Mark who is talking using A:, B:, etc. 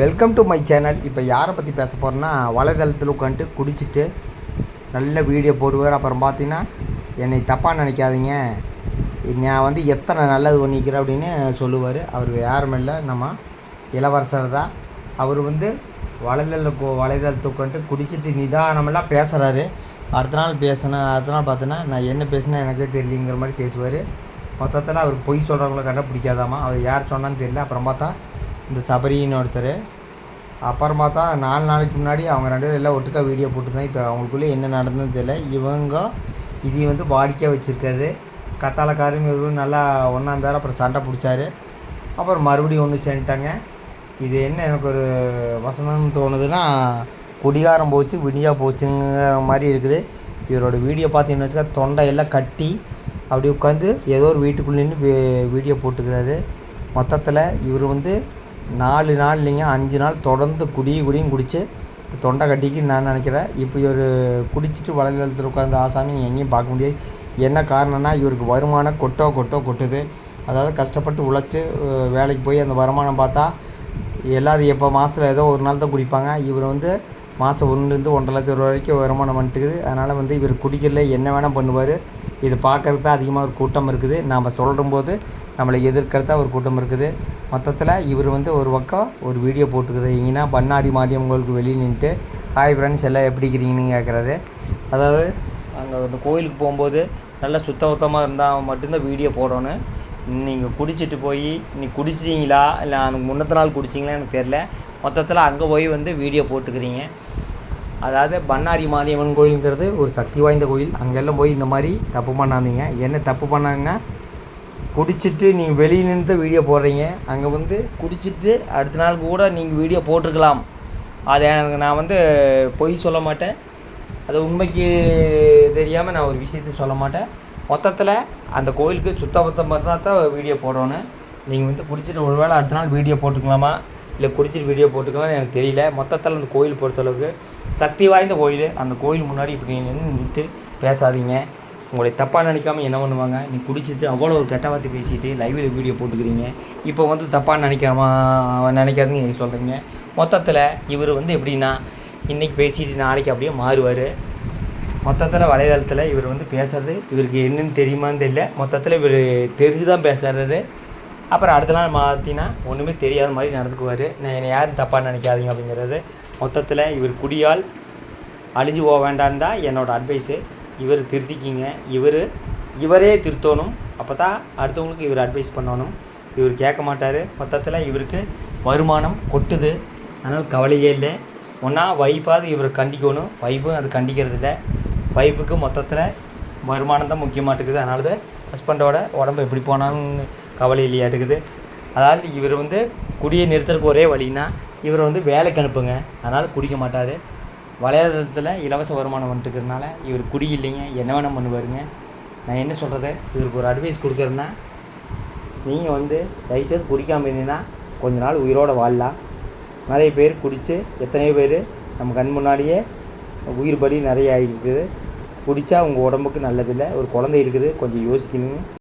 A: Welcome to my channel இப்போ யாரை பற்றி பேச போகிறேன்னா வலைதளத்தில் உட்காந்துட்டு குடிச்சிட்டு நல்ல வீடியோ போடுவார். அப்புறம் பார்த்தீங்கன்னா என்னை தப்பாக நினைக்காதீங்க. நான் வந்து எத்தனை நல்லது பண்ணிக்கிறேன் அப்படின்னு சொல்லுவார். அவர் யாரும் இல்லை. நம்ம இளவரசர் தான். அவர் வந்து வலைதள வலைதளத்தை உட்காந்துட்டு குடிச்சிட்டு நிதானமெல்லாம் பேசுகிறாரு அடுத்த நாள் பேசினேன் அடுத்த நாள் பார்த்தோன்னா நான் என்ன பேசினா எனக்கே தெரியலிங்கிற மாதிரி பேசுவார். மொத்தத்தில் அவர் பொய் சொல்கிறவங்கள கண்டுபிடிக்காதாமா? அவர் யார் சொன்னான்னு தெரியல. அப்புறம் பார்த்தா இந்த சபரின்னு ஒருத்தர். அப்புறமா தான் நாலு நாளைக்கு முன்னாடி அவங்க ரெண்டு பேரும் எல்லாம் ஒட்டுக்கா வீடியோ போட்டுருந்தாங்க இப்போ அவங்களுக்குள்ளே என்ன நடந்ததுன்னு தெரியல. இவங்க இது வந்து வாடிக்கையாக வச்சுருக்காரு. கத்தாலக்காரும் இவரும் நல்லா ஒன்றாந்தார் அப்புறம் சண்டை பிடிச்சாரு. அப்புறம் மறுபடியும் ஒன்று சேர்ந்துட்டாங்க இது என்ன எனக்கு ஒரு வசனம்னு தோணுதுன்னா குடிகாரம் போச்சு விடியா போச்சுங்கிற மாதிரி இருக்குது. இவரோட வீடியோ பார்த்தீங்கன்னு வச்சுக்கா தொண்டையெல்லாம் கட்டி அப்படி உட்காந்து ஏதோ ஒரு வீட்டுக்குள்ளே நின்று வீடியோ போட்டுக்கிறாரு. மொத்தத்தில் இவர் வந்து நாலு நாள் இல்லைங்க அஞ்சு நாள் தொடர்ந்து குடி குடியும் குடித்து தொண்டை கட்டிக்கு நான் நினைக்கிறேன். இப்படி ஒரு குடிச்சிட்டு வலைதளத்தில் உட்காந்து ஆசாமி நீங்கள் எங்கேயும் பார்க்க முடியாது. என்ன காரணம்னா இவருக்கு வருமானம் கொட்டோ கொட்டோ கொட்டுது. அதாவது கஷ்டப்பட்டு உழைச்சி வேலைக்கு போய் அந்த வருமானம் பார்த்தா எல்லாரும் எப்போ மாதத்தில் ஏதோ ஒரு நாள் தான் குடிப்பாங்க. இவர் வந்து மாதம் ஒன்றுலேருந்து ஒன்றரை லட்சம் ரூபா வரைக்கும் வருமானம் வந்துட்டுக்குது. அதனால் வந்து இவர் குடிக்கல என்ன வேணால் பண்ணுவார். இது பார்க்குறதுக்கு தான் அதிகமாக ஒரு கூட்டம் இருக்குது. நாம் சொல்லும்போது நம்மளை எதிர்க்கிறதா ஒரு கூட்டம் இருக்குது. மொத்தத்தில் இவர் வந்து ஒரு பக்கம் ஒரு வீடியோ போட்டுக்கிறீங்கன்னா பண்ணாரி மாரியம்மங்களுக்கு வெளியே நின்றுட்டு ஹாய் ஃப்ரெண்ட்ஸ் எல்லாம் எப்படி இருக்கிறீங்கன்னு கேட்குறாரு அதாவது அங்கே அந்த கோயிலுக்கு போகும்போது நல்லா சுத்த சுத்தமாக இருந்தால் மட்டும்தான் வீடியோ போடணும் நீங்கள் குடிச்சிட்டு போய் நீ குடிச்சிங்களா? இல்லை எனக்கு முன்னத்த நாள் குடிச்சிங்களா? எனக்கு தெரில மொத்தத்தில் அங்கே போய் வந்து வீடியோ போட்டுக்கிறீங்க. அதாவது பண்ணாரி மாரியம்மன் கோயிலுங்கிறது ஒரு சக்தி வாய்ந்த கோயில். அங்கெல்லாம் போய் இந்த மாதிரி தப்பு பண்ணாதீங்க. என்ன தப்பு பண்ணாங்கன்னா குடிச்சிட்டு நீங்கள் வெளியே நின்று தான் வீடியோ போடுறீங்க. அங்கே வந்து குடிச்சிட்டு அடுத்த நாள் கூட நீங்கள் வீடியோ போட்டிருக்கலாம். அதை எனக்கு நான் வந்து பொய் சொல்ல மாட்டேன். அது உண்மைக்கு தெரியாமல் நான் ஒரு விஷயத்தை சொல்ல மாட்டேன். மொத்தத்தில் அந்த கோயிலுக்கு சுத்தபத்தம் பார்த்தா தான் வீடியோ போடணும் நீங்கள் வந்து குடிச்சிட்டு ஒரு வேளை அடுத்த நாள் வீடியோ போட்டுக்கலாமா? இல்லை குடிச்சிட்டு வீடியோ போட்டுக்கலாம்னு எனக்கு தெரியல. மொத்தத்தில் அந்த கோயில் பொறுத்தளவுக்கு சக்தி வாய்ந்த கோயில். அந்த கோயில் முன்னாடி இப்படி நின்று நின்று பேசாதீங்க. உங்களை தப்பாக நினைக்காம என்ன பண்ணுவாங்க? நீ குடிச்சிட்டு அவ்வளோ ஒரு கெட்ட வார்த்தை பேசிட்டு லைவில் வீடியோ போட்டுக்கிறீங்க. இப்போ வந்து தப்பாக நினைக்காம நினைக்காதுன்னு சொல்கிறீங்க மொத்தத்தில் இவர் வந்து எப்படின்னா இன்றைக்கி பேசிட்டு நாளைக்கு அப்படியே மாறுவார். மொத்தத்தில் வலைதளத்தில் இவர் வந்து பேசுறது இவருக்கு என்னன்னு தெரியுமான்னு தெரியல. மொத்தத்தில் இவர் தெரிஞ்சு தான் பேசுறாரு. அப்புறம் அடுத்த நாள் மாற்றினா ஒன்றுமே தெரியாத மாதிரி நடந்துக்குவார். நான் என்னை யாரும் தப்பாக நினைக்காதீங்க அப்படிங்கிறது. மொத்தத்தில் இவர் குடியால் அழிஞ்சு போக வேண்டான்னு தான் என்னோடய அட்வைஸு இவர் திருத்திக்கிங்க. இவர் இவரே திருத்தணும். அப்போ தான் அடுத்தவங்களுக்கு இவர் அட்வைஸ் பண்ணணும். இவர் கேட்க மாட்டார். மொத்தத்தில் இவருக்கு வருமானம் கொட்டுது. அதனால் கவலையே இல்லை. ஒன்றா வைஃபாவது இவரை கண்டிக்கணும். வைஃபும் அது கண்டிக்கிறது இல்லை வைஃபுக்கு மொத்தத்தில் வருமானம் தான் முக்கியமாட்டுக்குது அதனால தான் ஹஸ்பண்டோட உடம்பு எப்படி போனாலும் கவலை இல்லையாட்டுக்குது அதாவது இவர் வந்து குடியை நிறுத்துறதுக்கு ஒரே வழின்னா இவரை வந்து வேலைக்கு அனுப்புங்க. அதனால் குடிக்க மாட்டார். வளையாதத்தில் இலவச வருமானம் வந்துட்டுக்கிறதுனால இவர் குடி இல்லைங்க. என்ன வேணால் பண்ணுவாருங்க. நான் என்ன சொல்கிறது இவருக்கு ஒரு அட்வைஸ் கொடுக்குறேன்னா நீங்கள் வந்து தயவுசெய்து குடிக்காமல் இருந்தீங்கன்னா கொஞ்ச நாள் உயிரோட வாழலாம். நிறைய பேர் குடித்து எத்தனையோ பேர் நம்ம கண் முன்னாடியே உயிர் பலி நிறைய ஆகிருக்குது குடித்தா உங்கள் உடம்புக்கு நல்லதில்லை. ஒரு குழந்தை இருக்குது. கொஞ்சம் யோசிக்கணுங்க.